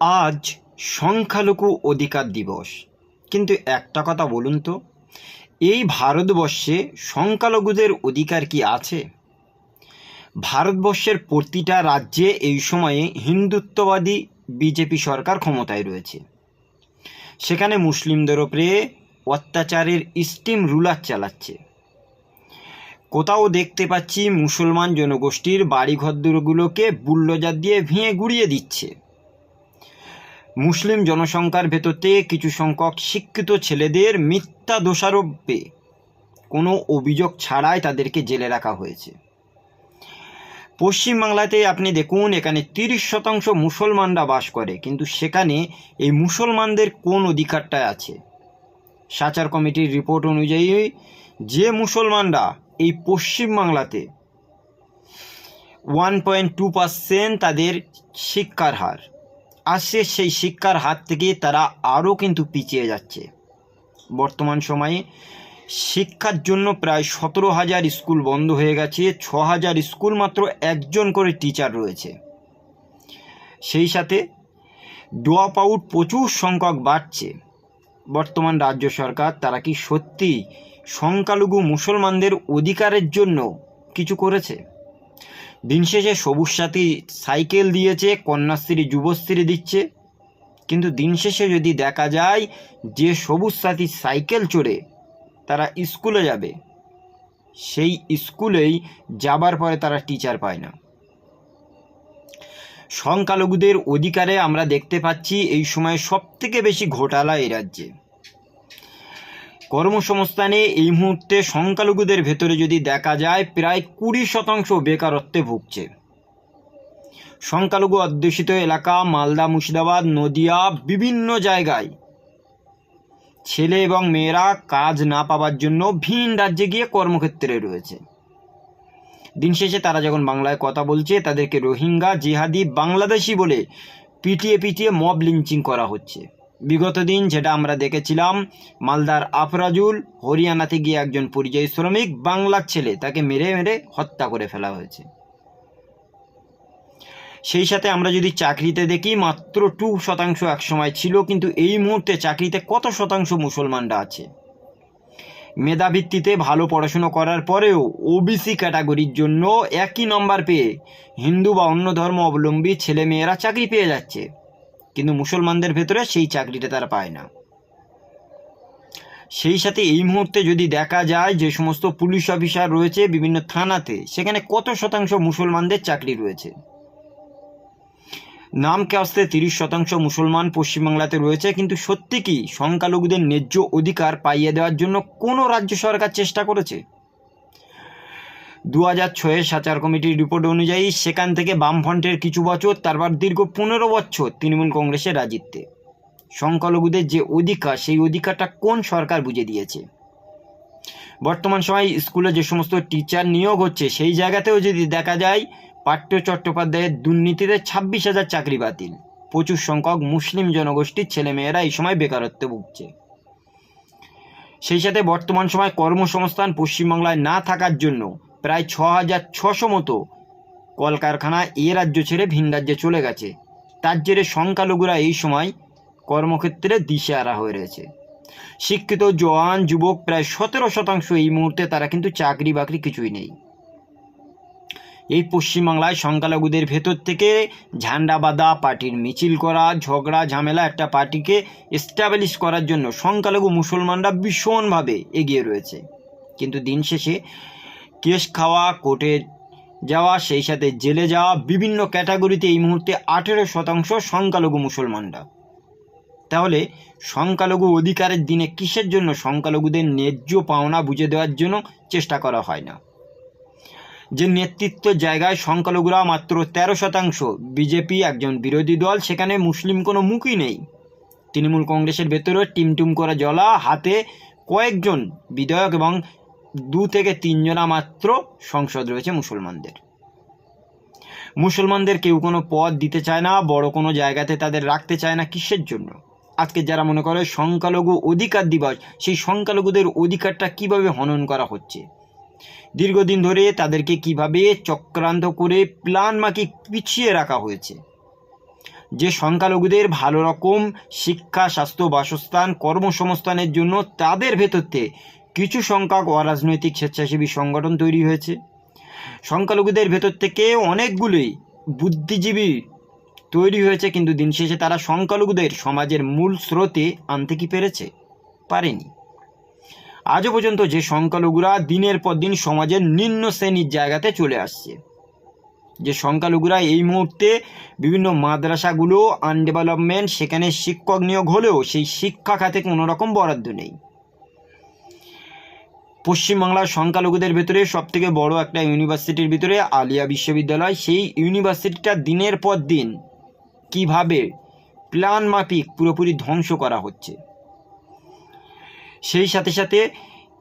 আজ সংখ্যালঘু অধিকার দিবস। কিন্তু একটা কথা বলুন তো, এই ভারতবর্ষে সংখ্যালঘুদের অধিকার কি আছে? ভারতবর্ষের প্রতিটা রাজ্যে এই সময়ে হিন্দুত্ববাদী বিজেপি সরকার ক্ষমতায় রয়েছে। সেখানে মুসলিমদের ওপরে অত্যাচারের স্টিম রুলার চালাচ্ছে। কোথাও দেখতে পাচ্ছি মুসলমান জনগোষ্ঠীর বাড়িঘরগুলোকে বুল্ডোজার দিয়ে ভেঙে গুড়িয়ে দিচ্ছে। মুসলিম জনসংখ্যার ভেতরতে কিছু সংখ্যক শিক্ষিত ছেলেদের মিথ্যা দোষারোপে কোনো অভিযোগ ছাড়াই তাদেরকে জেলে রাখা হয়েছে। পশ্চিমবাংলাতে আপনি দেখুন, এখানে তিরিশ শতাংশ মুসলমানরা বাস করে, কিন্তু সেখানে এই মুসলমানদের কোন অধিকারটা আছে? সাচার কমিটির রিপোর্ট অনুযায়ী যে মুসলমানরা এই পশ্চিমবাংলাতে ওয়ান পয়েন্ট টু পার্সেন্ট তাদের শিক্ষার হার আসছে সেই শিক্ষার হাত থেকে তারা আরও কিন্তু পিছিয়ে যাচ্ছে। বর্তমান সময়ে শিক্ষার জন্য প্রায় সতেরো হাজার স্কুল বন্ধ হয়ে গেছে, ছ হাজার স্কুল মাত্র একজন করে টিচার রয়েছে। সেই সাথে ড্রপ আউট প্রচুর সংখ্যক বাড়ছে। বর্তমান রাজ্য সরকার তারা কি সত্যি সংখ্যালঘু মুসলমানদের অধিকারের জন্য কিছু করেছে? দিন শেষে সবুজ সাথী সাইকেল দিয়েছে, কন্যাশ্রী, যুবশ্রী দিচ্ছে। কিন্তু দিন শেষে যদি দেখা যায় যে সবুজ সাথী সাইকেল চড়ে, তারা স্কুলে যাবে। সেই স্কুলেই যাবার পরে তারা টিচার পায় না। সংখ্যালঘুদের অধিকারে আমরা দেখতে পাচ্ছি এই সময় সবথেকে বেশি ঘোটালা এই রাজ্যে। কর্মসংস্থানে এই মুহূর্তে সংখ্যালঘুদের ভেতরে যদি দেখা যায়, প্রায় কুড়ি শতাংশ বেকারত্বে ভুগছে। সংখ্যালঘু অধ্যুষিত এলাকা মালদা, মুর্শিদাবাদ, নদিয়া, বিভিন্ন জায়গায় ছেলে এবং মেয়েরা কাজ না পাওয়ার জন্য ভিন রাজ্যে গিয়ে কর্মক্ষেত্রে রয়েছে। দিন শেষে তারা যখন বাংলায় কথা বলছে, তাদেরকে রোহিঙ্গা, জিহাদি, বাংলাদেশি বলে পিটিয়ে পিটিয়ে মব লিঞ্চিং করা হচ্ছে। বিগত দিন যেটা আমরা দেখেছিলাম, মালদার আফরাজুল হরিয়ানাতে গিয়ে একজন পরিযায়ী শ্রমিক বাংলার ছেলে, তাকে মেরে মেরে হত্যা করে ফেলা হয়েছে। সেই সাথে আমরা যদি চাকরিতে দেখি, মাত্র টু শতাংশ একসময় ছিল, কিন্তু এই মুহূর্তে চাকরিতে কত শতাংশ মুসলমানরা আছে? মেধাভিত্তিতে ভালো পড়াশুনো করার পরেও ওবিসি ক্যাটাগরির জন্য একই নম্বর পেয়ে হিন্দু বা অন্য ধর্ম অবলম্বী ছেলেমেয়েরা চাকরি পেয়ে যাচ্ছে। কিন্তু মুসলমানদের ভেতরে সেই চাকরিটা তারা পায় না। সেই সাথে এই মুহূর্তে যদি দেখা যায় যে সমস্ত পুলিশ অফিসার রয়েছে বিভিন্ন থানাতে, সেখানে কত শতাংশ মুসলমানদের চাকরি রয়েছে? নামকে আসতে তিরিশ শতাংশ মুসলমান পশ্চিমবাংলাতে রয়েছে, কিন্তু সত্যি কি সংখ্যালঘুদের ন্যায্য অধিকার পাইয়ে দেওয়ার জন্য কোনো রাজ্য সরকার চেষ্টা করেছে? দু হাজার ছয়ের সাচার কমিটির রিপোর্ট অনুযায়ী সেখান থেকে বামফ্রন্টের কিছু বছর, তারপর দীর্ঘ পনেরো বছর তৃণমূল কংগ্রেসের রাজিত্বে। সংখ্যালঘুদের যে অধিকার, সেই অধিকারটা কোন সরকার বুঝে দিয়েছে? বর্তমান সময় স্কুলে যে সমস্ত টিচার নিয়োগ হচ্ছে, সেই জায়গাতেও যদি দেখা যায় পাঠ্য চট্টোপাধ্যায়ের দুর্নীতিতে ছাব্বিশ হাজার চাকরি বাতিল। প্রচুর সংখ্যক মুসলিম জনগোষ্ঠীর ছেলেমেয়েরা এই সময় বেকারত্বে ভুগছে। সেই সাথে বর্তমান সময় কর্মসংস্থান পশ্চিমবাংলায় না থাকার জন্য প্রায় ছ হাজার ছশো মতো। কলকারখানা এ রাজ্য ছেড়ে ভিন রাজ্যে চলে গেছে। তার জেরে সংখ্যালঘুরা এই সময় কর্মক্ষেত্রে দিশে দিশেহারা হয়ে রয়েছে। শিক্ষিত জওয়ান যুবক প্রায় সতেরো শতাংশ এই মুহূর্তে তারা কিন্তু চাকরি বাকরি কিছুই নেই। এই পশ্চিমবাংলায় সংখ্যালঘুদের ভেতর থেকে ঝান্ডা বাঁধা পার্টির মিছিল করা, ঝগড়া, ঝামেলা একটা পার্টিকে এস্টাবলিশ করার জন্য সংখ্যালঘু মুসলমানরা ভীষণভাবে এগিয়ে রয়েছে। কিন্তু দিন শেষে কেস খাওয়া, কোর্টে যাওয়া, সেই সাথে জেলে যাওয়া, বিভিন্ন ক্যাটাগরিতে এই মুহূর্তে আঠেরো শতাংশ সংখ্যালঘু মুসলমানরা। তাহলে সংখ্যালঘু অধিকারের দিনে কিসের জন্য সংখ্যালঘুদের ন্যায্য পাওনা বুঝে দেওয়ার জন্য চেষ্টা করা হয় না? যে নেতৃত্ব জায়গায় সংখ্যালঘুরা মাত্র তেরো শতাংশ, বিজেপি একজন বিরোধী দল, সেখানে মুসলিম কোনো মুখই নেই। তৃণমূল কংগ্রেসের ভেতরে টিমটুম করা জলা, হাতে কয়েকজন বিধায়ক এবং দু থেকে তিনজনা মাত্র সংসদ রয়েছে মুসলমানদের। মুসলমানদের কেউ কোনো পদ দিতে চায় না, বড় কোনো জায়গাতে তাদের রাখতে চায় না কিসের জন্য? আজকে যারা মনে করে সংখ্যালঘু অধিকার দিবস, সেই সংখ্যালঘুদের অধিকারটা কীভাবে হনন করা হচ্ছে? দীর্ঘদিন ধরে তাদেরকে কীভাবে চক্রান্ত করে প্ল্যান মাকে পিছিয়ে রাখা হয়েছে? যে সংখ্যালঘুদের ভালো রকম শিক্ষা, স্বাস্থ্য, বাসস্থান, কর্মসংস্থানের জন্য তাদের ভেতরতে কিছু সংখ্যক অরাজনৈতিক স্বেচ্ছাসেবী সংগঠন তৈরি হয়েছে। সংখ্যালঘুদের ভেতর থেকে অনেকগুলোই বুদ্ধিজীবী তৈরি হয়েছে, কিন্তু দিন শেষে তারা সংখ্যালঘুদের সমাজের মূল স্রোতে আনতে কি পেরেছে? পারেনি। আজও পর্যন্ত যে সংখ্যালঘুরা দিনের পর দিন সমাজের নিম্ন শ্রেণির জায়গাতে চলে আসছে। যে সংখ্যালঘুরা এই মুহূর্তে বিভিন্ন মাদ্রাসাগুলো, আনডেভেলপমেন্ট, সেখানে শিক্ষক নিয়োগ হলেও সেই শিক্ষা খাতে কোনো রকম বরাদ্দ নেই। পশ্চিমবাংলার সংখ্যালঘুদের ভেতরে সবথেকে বড় একটা ইউনিভার্সিটির ভিতরে আলিয়া বিশ্ববিদ্যালয়। সেই ইউনিভার্সিটিটা দিনের পর দিন কীভাবে প্ল্যান মাফিক পুরোপুরি ধ্বংস করা হচ্ছে। সেই সাথে সাথে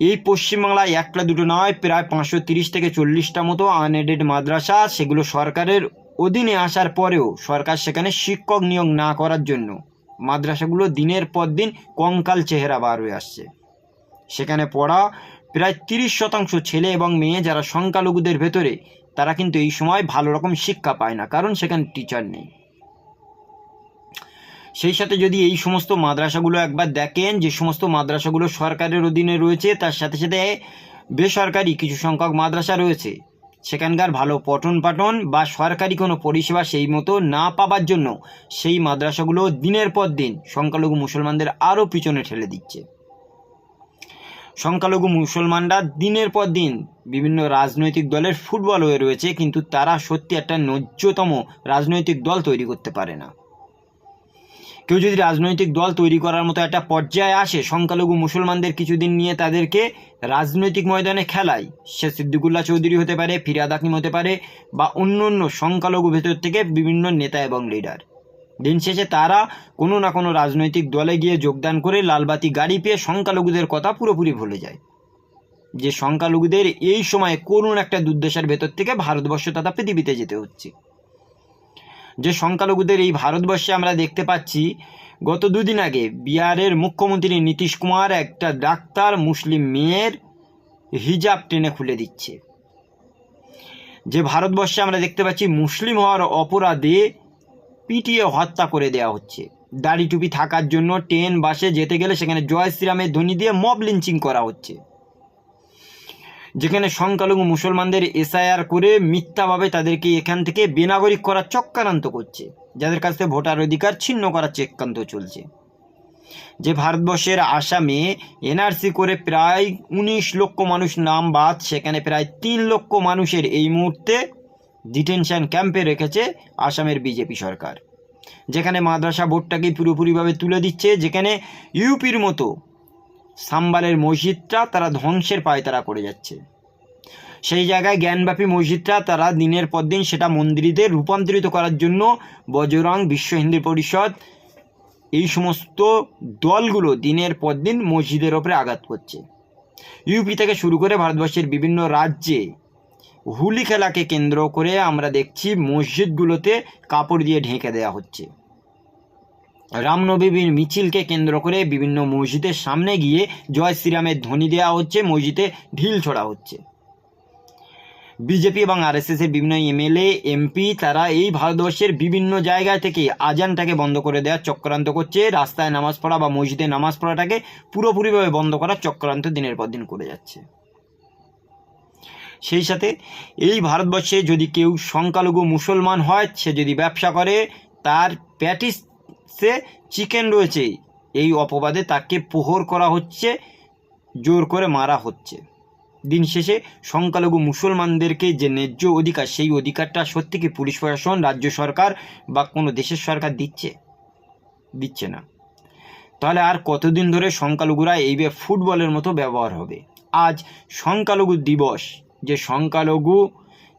এই পশ্চিমবাংলায় একটা দুটো নয়, প্রায় পাঁচশো তিরিশ থেকে চল্লিশটা মতো আনএডেড মাদ্রাসা, সেগুলো সরকারের অধীনে আসার পরেও সরকার সেখানে শিক্ষক নিয়োগ না করার জন্য মাদ্রাসাগুলো দিনের পর দিন কঙ্কাল চেহারা বার হয়ে আসছে। সেখানে পড়া প্রায় তিরিশ শতাংশ ছেলে এবং মেয়ে যারা সংখ্যালঘুদের ভেতরে, তারা কিন্তু এই সময় ভালো রকম শিক্ষা পায় না, কারণ সেখানে টিচার নেই। সেই সাথে যদি এই সমস্ত মাদ্রাসাগুলো একবার দেখেন, যে সমস্ত মাদ্রাসাগুলো সরকারের অধীনে রয়েছে, তার সাথে সাথে বেসরকারি কিছু সংখ্যক মাদ্রাসা রয়েছে, সেখানকার ভালো পঠন পাঠন বা সরকারি কোনো পরিষেবা সেই মতো না পাবার জন্য সেই মাদ্রাসাগুলো দিনের পর দিন সংখ্যালঘু মুসলমানদের আরও পিছনে ঠেলে দিচ্ছে। সংখ্যালঘু মুসলমানরা দিনের পর দিন বিভিন্ন রাজনৈতিক দলের ফুটবল হয়ে রয়েছে, কিন্তু তারা সত্যি একটা ন্যায্যতম রাজনৈতিক দল তৈরি করতে পারে না। কেউ যদি রাজনৈতিক দল তৈরি করার মতো একটা পর্যায়ে আসে, সংখ্যালঘু মুসলমানদের কিছুদিন নিয়ে তাদেরকে রাজনৈতিক ময়দানে খেলায়, সে সিদ্দিকুল্লাহ চৌধুরী হতে পারে, ফিরাদ হাকিম হতে পারে বা অন্য অন্য সংখ্যালঘু ভেতর থেকে বিভিন্ন নেতা এবং লিডার দিন শেষে তারা কোনো না কোনো রাজনৈতিক দলে গিয়ে যোগদান করে লালবাতি গাড়ি পেয়ে সংখ্যালঘুদের কথা পুরোপুরি ভুলে যায়। যে সংখ্যালঘুদের এই সময়ে করুণ একটা দুর্দশার ভেতর থেকে ভারতবর্ষ তথা পৃথিবীতে যেতে হচ্ছে। যে সংখ্যালঘুদের এই ভারতবর্ষে আমরা দেখতে পাচ্ছি, গত দুদিন আগে বিহারের মুখ্যমন্ত্রী নীতিশ কুমার একটা ডাক্তার মুসলিম মেয়ের হিজাব টেনে খুলে দিচ্ছে। যে ভারতবর্ষে আমরা দেখতে পাচ্ছি, মুসলিম হওয়ার অপরাধে পিটিয়ে হত্যা করে দেওয়া হচ্ছে। দাড়ি টুপি থাকার জন্য ট্রেন, বাসে যেতে গেলে সেখানে জয় শ্রীরামের ধ্বনি দিয়ে মব লিঞ্চিং করা হচ্ছে। যেখানে সংখ্যালঘু মুসলমানদের এসআইআর করে মিথ্যাভাবে তাদেরকে এখান থেকে বেনাগরিক করার চক্রান্ত করছে, যাদের কাছ থেকে ভোটার অধিকার ছিন্ন করার চক্রান্ত চলছে। যে ভারতবর্ষের আসামে এনআরসি করে প্রায় উনিশ লক্ষ মানুষ নাম বাদ, সেখানে প্রায় তিন লক্ষ মানুষের এই মুহূর্তে ডিটেনশন ক্যাম্পে রেখেছে আসামের বিজেপি সরকার। যেখানে মাদ্রাসা বোর্ডটাকে পুরোপুরিভাবে তুলে দিচ্ছে, যেখানে ইউপির মতো সাম্বালের মসজিদটা তারা ধ্বংসের পায়তারা করে যাচ্ছে। সেই জায়গায় জ্ঞানব্যাপী মসজিদটা তারা দিনের পর দিন সেটা মন্দিরে রূপান্তরিত করার জন্য বজরং বিশ্ব হিন্দু পরিষদ এই সমস্ত দলগুলো দিনের পর দিন মসজিদের ওপরে আঘাত করছে। ইউপি থেকে শুরু করে ভারতবর্ষের বিভিন্ন রাজ্যে হুলি খেলাকে কেন্দ্র করে আমরা দেখছি মসজিদগুলোতে কাপড় দিয়ে ঢেকে দেওয়া হচ্ছে। রামনবমীর মিছিলকে কেন্দ্র করে বিভিন্ন মসজিদের সামনে গিয়ে জয় শ্রীরামের ধ্বনি দেওয়া হচ্ছে, মসজিদে ঢিল ছোড়া হচ্ছে। বিজেপি এবং আরএসএস এর বিভিন্ন এমএলএ, এমপি তারা এই ভারতবর্ষের বিভিন্ন জায়গা থেকে আজানটাকে বন্ধ করে দেওয়ার চক্রান্ত করছে। রাস্তায় নামাজ পড়া বা মসজিদে নামাজ পড়াটাকে পুরোপুরিভাবে বন্ধ করার চক্রান্ত দিনের পর দিন করে যাচ্ছে। সেই সাথে এই ভারতবর্ষে যদি কেউ সংখ্যালঘু মুসলমান হয়, সে যদি ব্যবসা করে, তার প্যাটিসে চিকেন রয়েছে। এই অপবাদে তাকে প্রহর করা হচ্ছে, জোর করে মারা হচ্ছে। দিন শেষে সংখ্যালঘু মুসলমানদেরকে যে ন্যায্য অধিকার, সেই অধিকারটা সত্যি কি পুলিশ প্রশাসন, রাজ্য সরকার বা কোনো দেশের সরকার দিচ্ছে? দিচ্ছে না। তাহলে আর কতদিন ধরে সংখ্যালঘুরা এইভাবে ফুটবলের মতো ব্যবহার হবে? আজ সংখ্যালঘু দিবস যে সংখ্যালঘু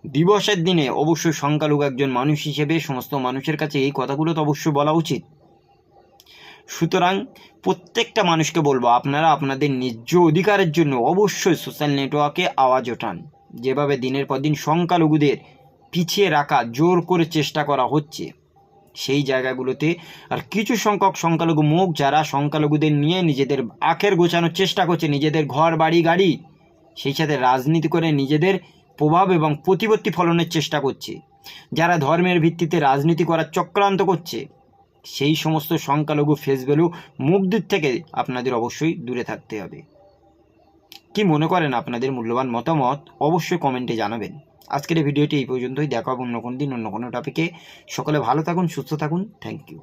দিবসের দিনে অবশ্যই সংখ্যালঘু একজন মানুষ হিসেবে সমস্ত মানুষের কাছে এই কথাগুলো তো অবশ্যই বলা উচিত। সুতরাং প্রত্যেকটা মানুষকে বলব, আপনারা আপনাদের ন্যায্য অধিকারের জন্য অবশ্যই সোশ্যাল নেটওয়ার্কে আওয়াজ ওঠান। যেভাবে দিনের পর দিন সংখ্যালঘুদের পিছিয়ে রাখা, জোর করে চেষ্টা করা হচ্ছে, সেই জায়গাগুলোতে আর কিছু সংখ্যক সংখ্যালঘু মুখ যারা সংখ্যালঘুদের নিয়ে নিজেদের আখের গোছানোর চেষ্টা করছে, নিজেদের ঘর, বাড়ি, গাড়ি সেই সাথে রাজনীতি করে নিজেদের প্রভাব এবং প্রতিপত্তি ফলনের চেষ্টা করছে, যারা ধর্মের ভিত্তিতে রাজনীতি করার চক্রান্ত করছে। সেই সমস্ত সংখ্যালঘু ফেস ভ্যালু মুখদির থেকে আপনাদের অবশ্যই দূরে থাকতে হবে। কি মনে করেন আপনাদের মূল্যবান মতামত অবশ্যই কমেন্টে জানাবেন। আজকের ভিডিওটি এই পর্যন্তই। দেখা হবে অন্য কোনো দিন অন্য কোনো টপিকে সকলে ভালো থাকুন, সুস্থ থাকুন। Thank you